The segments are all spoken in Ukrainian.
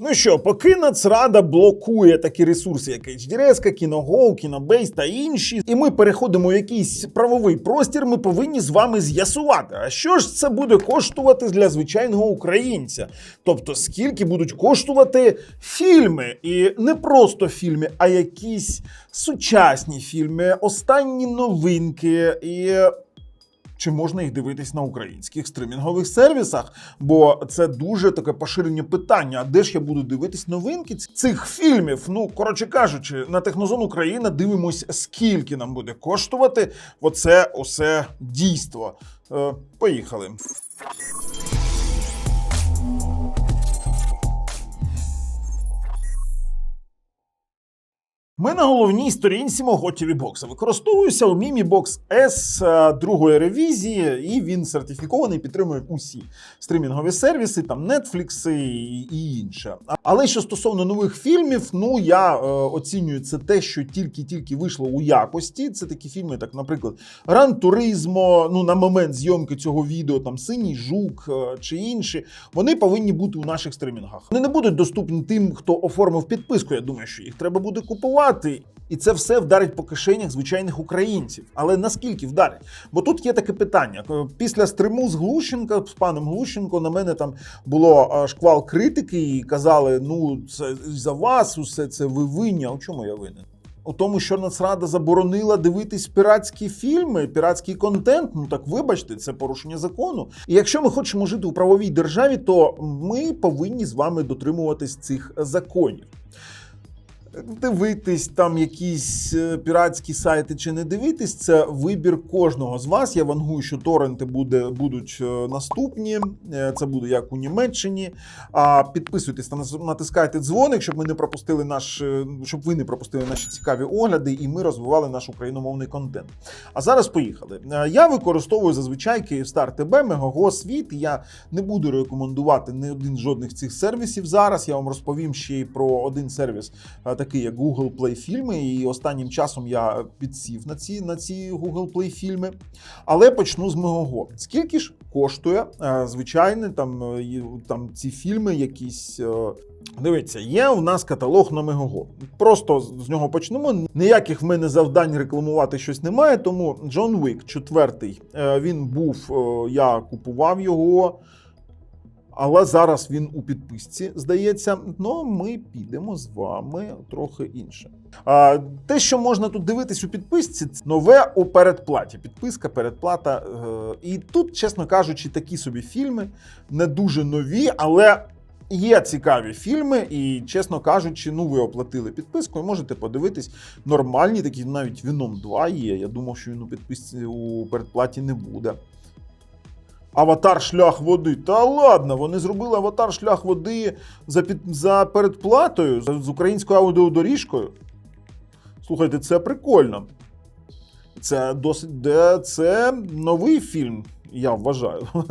Ну що, поки Нацрада блокує такі ресурси, як HDRS, KinoGo, KinoBase та інші, і ми переходимо в якийсь правовий простір, ми повинні з вами з'ясувати, а що ж це буде коштувати для звичайного українця? Тобто, скільки будуть коштувати фільми, і не просто фільми, а якісь сучасні фільми, останні новинки і чи можна їх дивитись на українських стримінгових сервісах? Бо це дуже таке поширення питання. А де ж я буду дивитись новинки цих фільмів? Ну, коротше кажучи, на Технозон Україна дивимось, скільки нам буде коштувати оце усе дійство. Е, поїхали. Ми на головній сторінці мого бокса використовуюся у Box S е, другої ревізії, і він сертифікований, підтримує усі стрімінгові сервіси, там Netflix і, інше. Але що стосовно нових фільмів, ну я е, оцінюю це те, що тільки-тільки вийшло у якості. Це такі фільми, так, наприклад, Гран Туризмо, ну на момент зйомки цього відео, там Синій Жук е, чи інші, вони повинні бути у наших стримінгах. Вони не будуть доступні тим, хто оформив підписку. Я думаю, що їх треба буде купувати. І це все вдарить по кишенях звичайних українців. Але наскільки вдарить? Бо тут є таке питання. Е, Після стриму з Глущенка, з паном Глущенко, на мене там було е, шквал критики, і казали: ну, це за вас, усе це ви винні. А у чому я винен? У тому, що Нацрада заборонила дивитись піратські фільми, піратський контент. Ну так вибачте, це порушення закону. І якщо ми хочемо жити у правовій державі, то ми повинні з вами дотримуватись цих законів. Дивитись там якісь е, піратські сайти чи не дивитись, це вибір кожного з вас. Я вангую, що торренти буде, будуть е, наступні. Е, Це буде як у Німеччині. А підписуйтесь та натискайте дзвоник, щоб ми не пропустили наш, щоб ви не пропустили наші цікаві огляди, і ми розвивали наш україномовний контент. А зараз поїхали. Я використовую зазвичай Київстар ТБ, Мегого Світ. Я не буду рекомендувати не один жодних цих сервісів зараз. Я вам розповім ще й про один сервіс, такий як Google Play фільми. І останнім часом я підсів на ці, на ці Google Play фільми. Але почну з Мегого. Скільки ж коштує е, звичайне там, е, там ці фільми, якісь. е, Дивіться, є у нас каталог на Мегого. Просто з нього почнемо. Ніяких в мене завдань рекламувати щось немає. Тому Джон Уік, четвертий, він був, я купував його. Але зараз він у підписці, здається. Ну, ми підемо з вами трохи інше. А, те, що можна тут дивитись у підписці, це нове у передплаті. Підписка, передплата. Е, і тут, чесно кажучи, такі собі фільми не дуже нові, але є цікаві фільми. І, чесно кажучи, ну ви оплатили підписку і можете подивитись нормальні, такі навіть Віном 2 є. Я думав, що він у підписці у передплаті не буде. Аватар шлях води. Та ладно, вони зробили аватар шлях води за, під, за передплатою за- з українською аудіодоріжкою. Слухайте, це прикольно. Це досить де це новий фільм, я вважаю.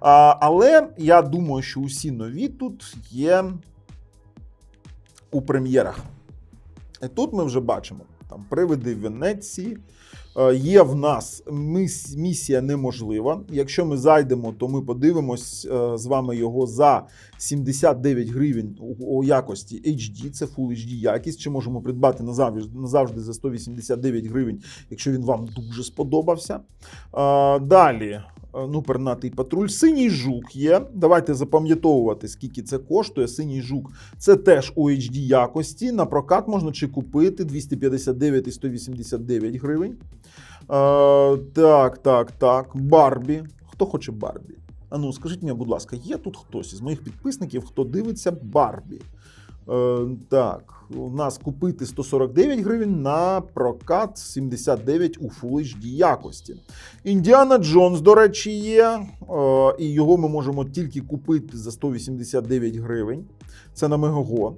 А, але я думаю, що усі нові тут є у прем'єрах. І тут ми вже бачимо там привиди в Венеції. Е, Є в нас місія неможлива. Якщо ми зайдемо, то ми подивимось е, з вами його за 79 гривень у, якості HD. Це Full HD якість. Чи можемо придбати назавжди, назавжди за 189 гривень, якщо він вам дуже сподобався. Е, Далі. Е, Ну, пернатий патруль. Синій жук є. Давайте запам'ятовувати, скільки це коштує. Синій жук це теж у HD якості. На прокат можна чи купити 259 і 189 гривень. Е, так, так, так. Барбі. Хто хоче Барбі? А ну, скажіть мені, будь ласка, є тут хтось із моїх підписників, хто дивиться Барбі? Е, так, у нас купити 149 гривень на прокат 79 у Full HD якості. Індіана Джонс, до речі, є. Е, і його ми можемо тільки купити за 189 гривень. Це на Мегого.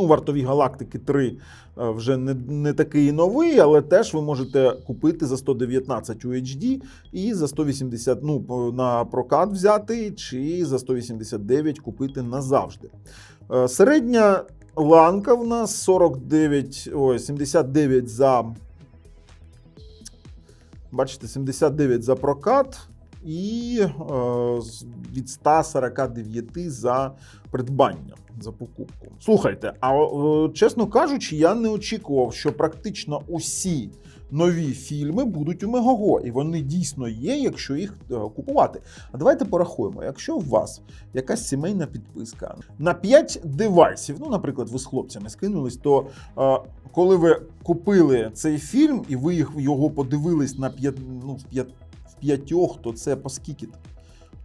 Ну, вартові галактики 3 е, вже не, не такий новий, але теж ви можете купити за 119 UHD і за 180 ну, на прокат взяти, чи за 189 купити назавжди. Е, Середня ланка в нас 49, ой, 79 за. Бачите, 79 за прокат. І е, від 149 за придбання за покупку. Слухайте, а е, чесно кажучи, я не очікував, що практично усі нові фільми будуть у Мегого, і вони дійсно є, якщо їх е, купувати. А давайте порахуємо, якщо у вас якась сімейна підписка на 5 девайсів, ну, наприклад, ви з хлопцями скинулись, то коли ви купили цей фільм і ви його подивились на 5, ну, в 5, в п'ятьох, то це по скільки?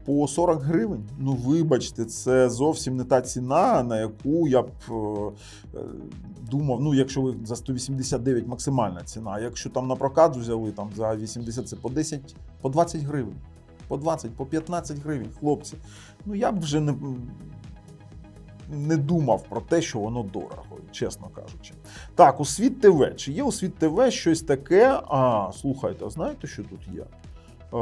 По 40 гривень. Ну, вибачте, це зовсім не та ціна, на яку я б е, е, думав. Ну, якщо ви за 189 максимальна ціна. А якщо там на прокат взяли там за 80, це по 10, по 20 гривень. По 20, по 15 гривень, хлопці. Ну я б вже не, не думав про те, що воно дорого, чесно кажучи. Так, у світ ТВ. Чи є у світ ТВ щось таке? А, слухайте, а знаєте, що тут є? Е,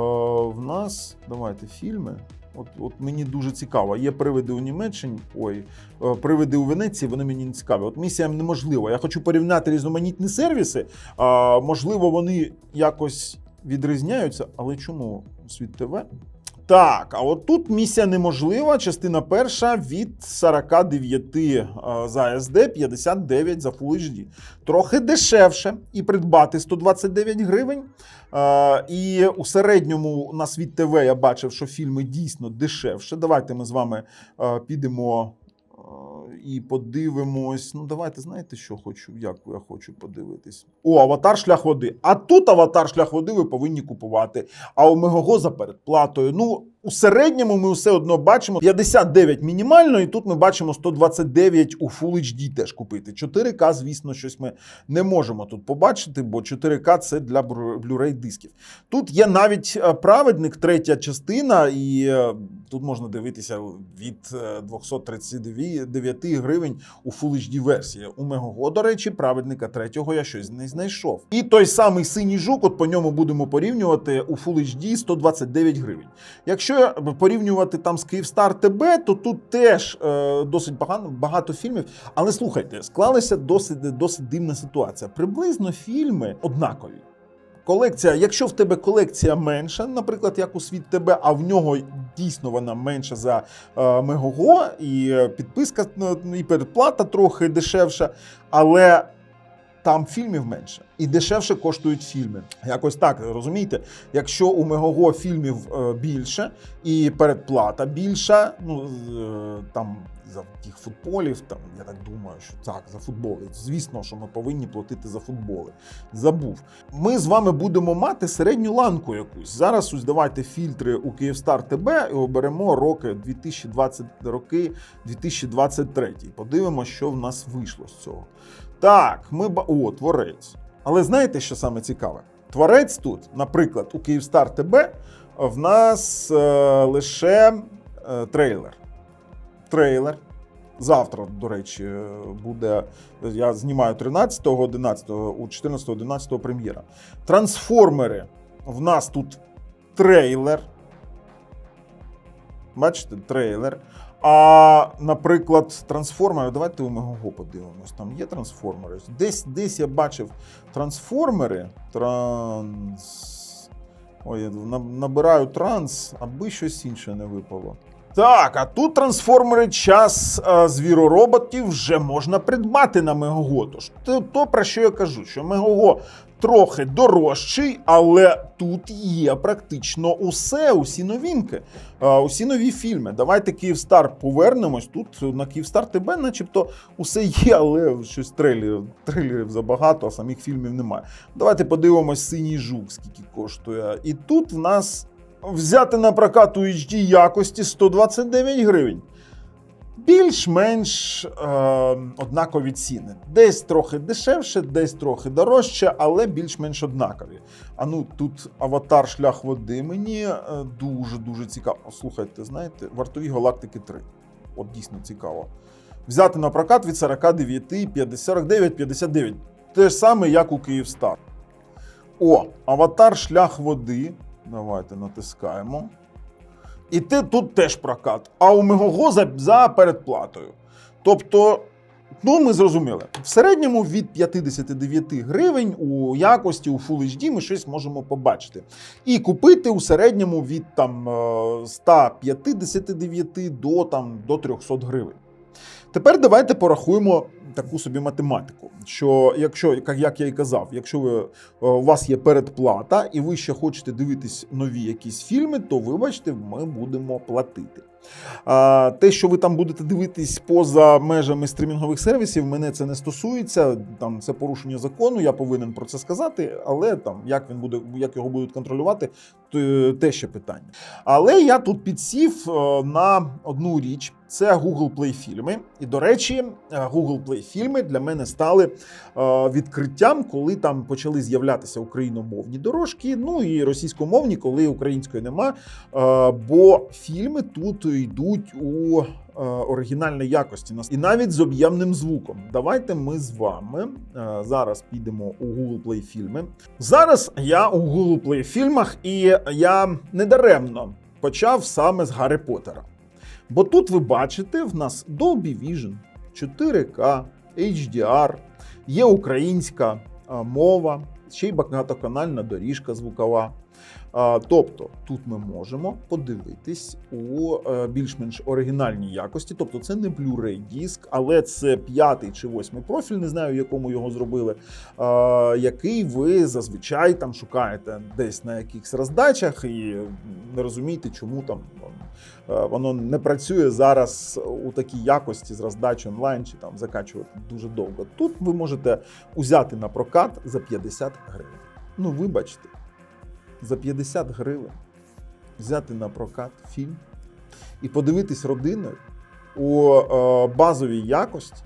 в нас давайте фільми. От, от мені дуже цікаво. Є привиди у Німеччині, ой, е, привиди у Венеції, вони мені не цікаві. От місія неможлива. Я хочу порівняти різноманітні сервіси. А, можливо, вони якось відрізняються, але чому світ ТВ? Так, а от тут місія неможлива. Частина перша від 49 е, за SD, 59 за Full HD. Трохи дешевше і придбати 129 гривень. Е, І у середньому на світ ТВ я бачив, що фільми дійсно дешевше. Давайте ми з вами е, підемо і подивимось. Ну, давайте, знаєте, що хочу, як я хочу подивитись. О, аватар шлях води. А тут аватар шлях води ви повинні купувати. А у Мегого за передплатою. Ну, у середньому ми все одно бачимо 59 мінімально, і тут ми бачимо 129 у Full HD теж купити. 4К, звісно, щось ми не можемо тут побачити, бо 4К це для Blu-ray дисків. Тут є навіть е, праведник, третя частина, і е, тут можна дивитися від е, 239 гривень у Full HD версії. У Мегого, до речі, праведника третього я щось не знайшов. І той самий синій жук, от по ньому будемо порівнювати у Full HD 129 гривень. Якщо порівнювати там з Київстар ТБ, то тут теж е, досить багато, багато фільмів. Але слухайте, склалася досить, досить дивна ситуація. Приблизно фільми однакові. Колекція, якщо в тебе колекція менша, наприклад, як у світ тебе, а в нього дійсно вона менша за е, Мегого, і е, підписка ну, і передплата трохи дешевша, але там фільмів менше і дешевше коштують фільми. Якось так розумієте? Якщо у Мегого фільмів е, більше і передплата більша, ну е, там за тих футболів, там я так думаю, що так, за футболи. Звісно, що ми повинні платити за футболи. Забув. Ми з вами будемо мати середню ланку якусь. Зараз ось давайте фільтри у Київстар ТБ і оберемо роки 2020 роки 2023. Подивимося, що в нас вийшло з цього. Так, ми ба. О, творець. Але знаєте, що саме цікаве? Творець тут, наприклад, у Київстар ТБ в нас е, лише е, трейлер. Трейлер. Завтра, до речі, буде. Я знімаю 13-го, 11-го, у 14-го, 11-го прем'єра. Трансформери. В нас тут трейлер. Бачите, трейлер. А, наприклад, трансформери. Давайте у Мегого подивимось. Там є трансформери. Десь, десь я бачив трансформери. Транс. Ой, я набираю транс, аби щось інше не випало. Так, а тут трансформери час е, звіророботів вже можна придбати на Мегого. Тож то, про що я кажу, що Мегого трохи дорожчий, але тут є практично усе, усі новинки, е, усі нові фільми. Давайте Київстар повернемось. Тут на Київстар ТБ, начебто, усе є, але щось трейлерів, трейлерів забагато, а самих фільмів немає. Давайте подивимось синій жук, скільки коштує. І тут в нас взяти на прокат у HD якості 129 гривень. Більш-менш е, однакові ціни. Десь трохи дешевше, десь трохи дорожче, але більш-менш однакові. А ну тут аватар шлях води. Мені дуже-дуже цікаво. Слухайте, знаєте, вартові галактики 3. От дійсно цікаво. Взяти на прокат від 49, 50, 49, 59. Те ж саме, як у Київстар. О, аватар шлях води. Давайте натискаємо. І ти тут теж прокат. А у Мегого за, за передплатою. Тобто Ну, ми зрозуміли. В середньому від 59 гривень у якості у Full HD ми щось можемо побачити. І купити у середньому від там е, 159 до, там, до 300 гривень. Тепер давайте порахуємо таку собі математику. Що якщо, як- я і казав, якщо ви, е, у вас є передплата і ви ще хочете дивитись нові якісь фільми, то вибачте, ми будемо платити. А, те, що ви там будете дивитись поза межами стрімінгових сервісів, мене це не стосується. Там це порушення закону, я повинен про це сказати. Але там як він буде, як його будуть контролювати, то те ще питання. Але я тут підсів е, на одну річ. Це Google Play фільми. І до речі, е, Google Play фільми для мене стали е, відкриттям, коли там почали з'являтися україномовні дорожки, ну і російськомовні, коли української нема. Е, Бо фільми тут йдуть у оригінальній якості і навіть з об'ємним звуком. Давайте ми з вами зараз підемо у Google Play фільми. Зараз я у Google Play фільмах, і я недаремно почав саме з Гаррі Поттера. Бо тут ви бачите, в нас Dolby Vision, 4K, HDR, є українська мова, ще й багатоканальна доріжка звукова. Тобто тут ми можемо подивитись у е, більш-менш оригінальній якості. Тобто це не Blu-ray диск, але це п'ятий чи восьмий профіль, не знаю, в якому його зробили, який ви зазвичай там шукаєте десь на якихось роздачах і не розумієте, чому там е, воно не працює зараз у такій якості з роздач онлайн чи там закачувати дуже довго. Тут ви можете узяти на прокат за 50 гривень. Ну, вибачте за 50 гривень взяти на прокат фільм і подивитись родиною у е, базовій якості,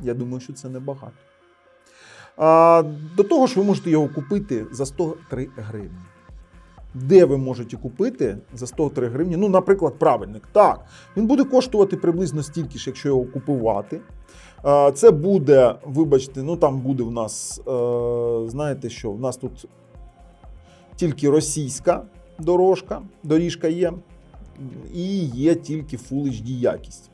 я думаю, що це небагато. До того ж, ви можете його купити за 103 гривні. Де ви можете купити за 103 гривні? Ну, наприклад, правильник. Так, він буде коштувати приблизно стільки ж, якщо його купувати. Це буде, вибачте, ну там буде в нас, е, знаєте що, в нас тут тільки російська дорожка, доріжка є, і є тільки Full HD якість.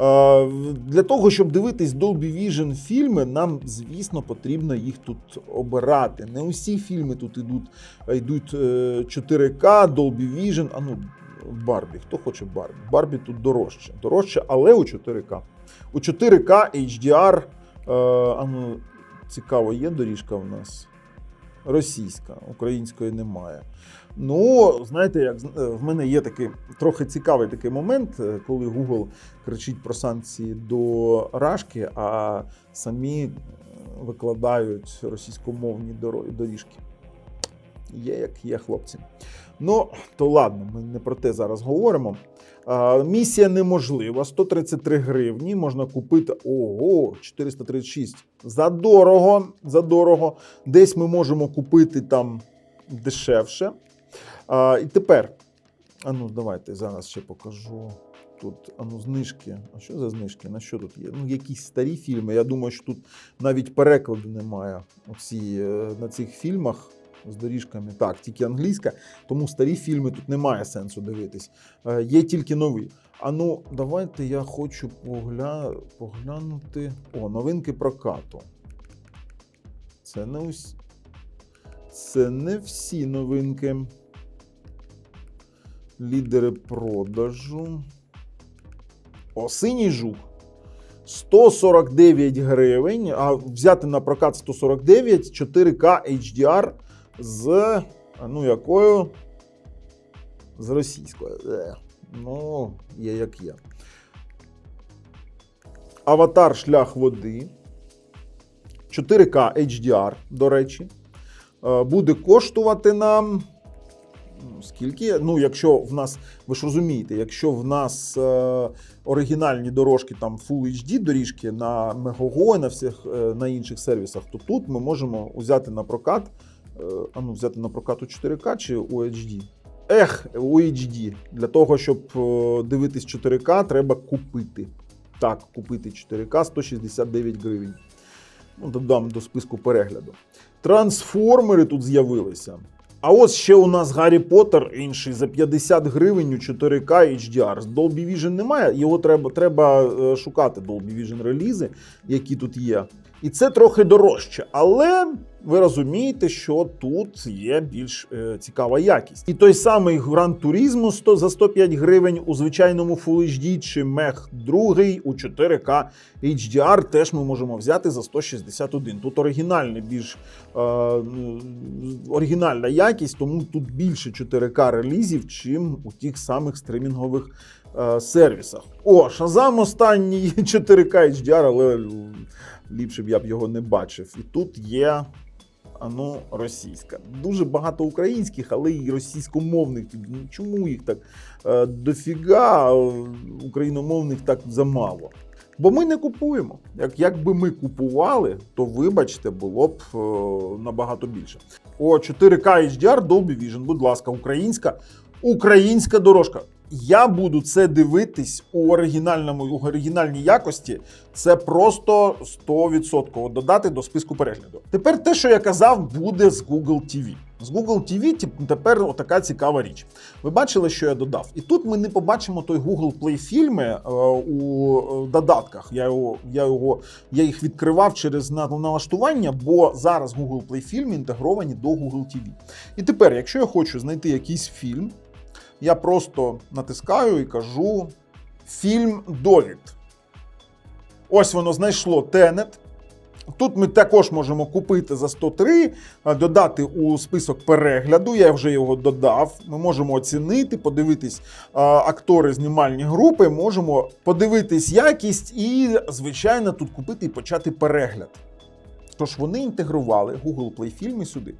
Е, Для того, щоб дивитись Dolby Vision фільми, нам, звісно, потрібно їх тут обирати. Не усі фільми тут йдуть, йдуть е, 4К, Dolby Vision. А ну, Барбі. Хто хоче Барбі? Барбі тут дорожче. Дорожче, але у 4К. У 4К HDR. е, А ну, цікаво, є доріжка в нас? Російська, української немає. Ну, знаєте, як е, в мене є такий трохи цікавий такий момент, е, коли Google кричить про санкції до Рашки, а самі е, викладають російськомовні доріжки. Є як є, хлопці. Ну, то ладно, ми не про те зараз говоримо. А, місія неможлива. 133 гривні можна купити. Ого, 436. Задорого, задорого. Десь ми можемо купити там дешевше. А, і тепер. А ну, давайте зараз ще покажу. Тут а ну, знижки. А що за знижки? На що тут є? Ну, якісь старі фільми. Я думаю, що тут навіть перекладу немає оці, е, на цих фільмах з доріжками. Так, тільки англійська, тому старі фільми тут немає сенсу дивитись. Е, Є тільки нові. А ну, давайте я хочу погля... поглянути. О, новинки прокату. Це не усі. Це не всі новинки. Лідери продажу. О, синій жук. 149 гривень. А взяти на прокат 149, 4К HDR з ну якою? З російською. Е, Ну, є як є. Аватар шлях води. 4К HDR, до речі. Е, Буде коштувати нам. ну, Скільки? Ну, якщо в нас, ви ж розумієте, якщо в нас е, оригінальні дорожки, там Full HD доріжки на Megogo і на всіх е, на інших сервісах, то тут ми можемо взяти на прокат, а ну, взяти на прокат у 4К чи у HD. Ех, у HD. Для того, щоб е, дивитись 4К, треба купити. Так, купити 4К 169 гривень. Ну, додам до списку перегляду. Трансформери тут з'явилися. А ось ще у нас Гаррі Поттер, інший за 50 гривень у 4К HDR. Dolby Vision немає, його треба, треба е, шукати Dolby Vision релізи, які тут є. І це трохи дорожче, але ви розумієте, що тут є більш е, цікава якість. І той самий Gran Turismo 100 за 105 гривень у звичайному Full HD чи Mech 2 у 4K HDR теж ми можемо взяти за 161. Тут оригінальний більш е, оригінальна якість, тому тут більше 4К релізів, чим у тих самих стримінгових е, сервісах. О, Shazam останній 4К HDR, але ліпше б я б його не бачив. І тут є. Ну, російська. Дуже багато українських, але й російськомовних. Ну, Чому їх так е, дофіга, україномовних так замало? Бо ми не купуємо. Як, якби ми купували, то вибачте, було б е, набагато більше. О, 4К HDR Dolby Vision, будь ласка, українська, українська дорожка. Я буду це дивитись у оригінальному у оригінальній якості. Це просто 100% додати до списку перегляду. Тепер те, що я казав, буде з Google TV. З Google TV тепер отака цікава річ. Ви бачили, що я додав? І тут ми не побачимо той Google Play фільми е, у е, додатках. Я його, я його я їх відкривав через налаштування, бо зараз Google Play фільми інтегровані до Google TV. І тепер, якщо я хочу знайти якийсь фільм, я просто натискаю і кажу фільм Довід. Ось воно знайшло Тенет. Тут ми також можемо купити за 103, додати у список перегляду. Я вже його додав. Ми можемо оцінити, подивитись актори знімальні групи, можемо подивитись якість і, звичайно, тут купити і почати перегляд. Тож вони інтегрували Google Play фільми сюди.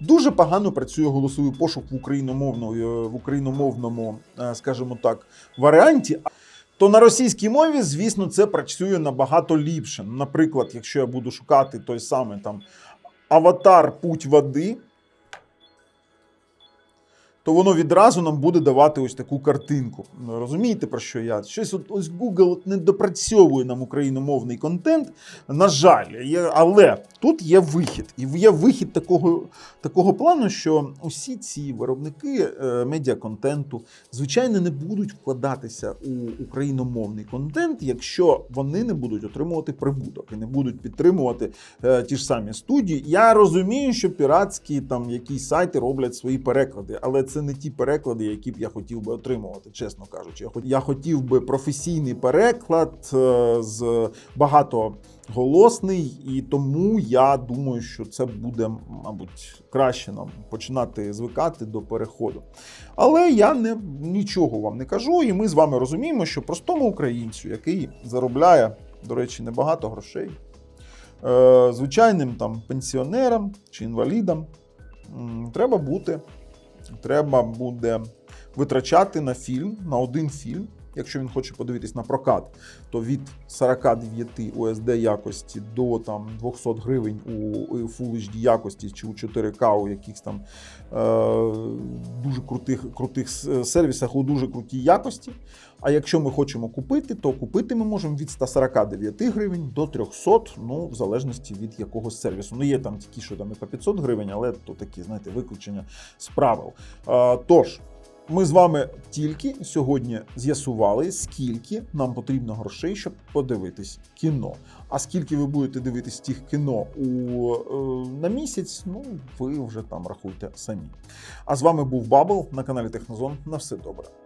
Дуже погано працює голосовий пошук в україномовному, в україномовному, е, скажімо так, варіанті. То на російській мові, звісно, це працює набагато ліпше. Наприклад, якщо я буду шукати той самий там аватар Путь води, то воно відразу нам буде давати ось таку картинку. Ну, Розумієте, про що я? Щось от, ось Google не допрацьовує нам україномовний контент. На жаль, але тут є вихід. І є вихід такого, такого плану, що усі ці виробники е, медіаконтенту, звичайно, не будуть вкладатися у україномовний контент, якщо вони не будуть отримувати прибуток і не будуть підтримувати е, ті ж самі студії. Я розумію, що піратські там якісь сайти роблять свої переклади, але це не ті переклади, які б я хотів би отримувати, чесно кажучи. Я хотів би професійний переклад е, з багатоголосний, і тому я думаю, що це буде, мабуть, краще нам починати звикати до переходу. Але я не нічого вам не кажу, і ми з вами розуміємо, що простому українцю, який заробляє, до речі, небагато грошей, е, звичайним там пенсіонерам чи інвалідам, треба бути, треба буде витрачати на фільм, на один фільм. Якщо він хоче подивитись на прокат, то від 49 USD якості до там 200 гривень у Full HD якості чи у 4К у якихось там е, дуже крутих, крутих сервісах у дуже крутій якості. А якщо ми хочемо купити, то купити ми можемо від 149 гривень до 300, ну в залежності від якогось сервісу. Ну є там такі, що там і по 500 гривень, але то такі, знаєте, виключення з правил. Е, тож. Ми з вами тільки сьогодні з'ясували, скільки нам потрібно грошей, щоб подивитись кіно. А скільки ви будете дивитись тих кіно у, е, на місяць, ну ви вже там рахуйте самі. А з вами був Бабл на каналі Технозон. На все добре.